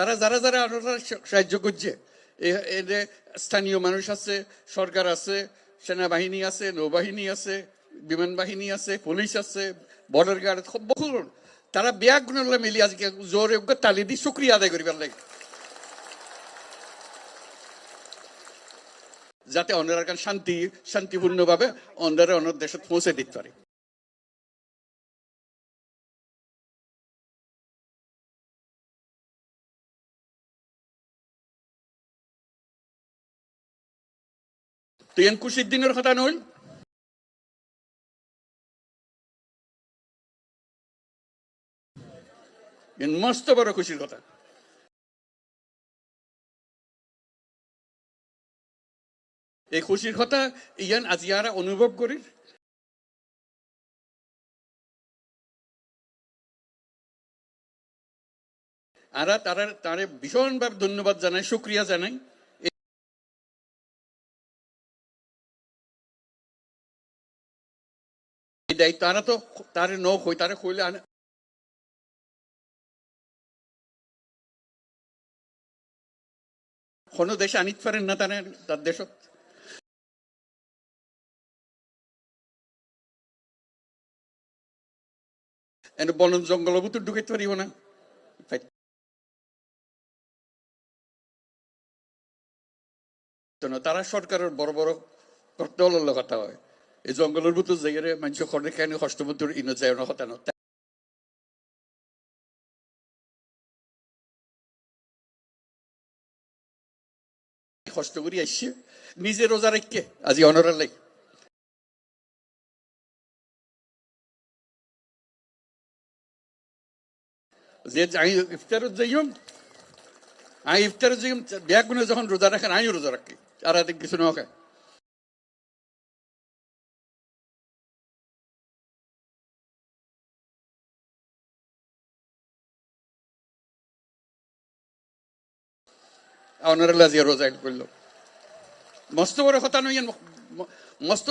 তারা যারা যারা আপনারা সাহায্য করছে। স্থানীয় মানুষ আছে, সরকার আছে, সেনাবাহিনী আছে, নৌবাহিনী আছে, বিমান বাহিনী আছে, পুলিশ আছে বর্ডার গার্ড বহু তারা ব্যাগ গুণলে মিলি আজকে জোরে তালি দি শুক্রিয়া আদায় করিবার লাগে। যাতে অন্যরা শান্তি, শান্তিপূর্ণভাবে অন্যরা অন্য দেশত পৌঁছে দিতে পারে। খুশির দিনের কথা নইল? মস্ত বড় খুশির কথা। এই খুশির কথা ইয়ান আজ ইয়ারা অনুভব করি আরা তারা তারে ভীষণভাবে ধন্যবাদ জানাই, শুক্রিয়া জানাই। ন হই তারে কইলে আনে। কোনো দেশে আনিতে পারেন না তারা, তার দেশত। এনে বন জঙ্গল ভিতর ঢুকাইতে পারিব না। তারা সরকারের বড় বড় করতে হলো কথা হয়। এই জঙ্গলের ভিতর জায়গায় মানুষ খড়ে কেন হস্তমুদ্র ইনো যায় না কথা কষ্ট করি আসছে নিজে রোজা রেখে আজি অনরের লাই যে আমি ইফতারত যাইম আমি ইফতারত যাইম ব্যাগ যখন রোজা রাখেন আমিও রোজা রাখি আর কিছু না অনারেলা যে রোজা করল মস্ত বড় কথা নই ম- মস্ত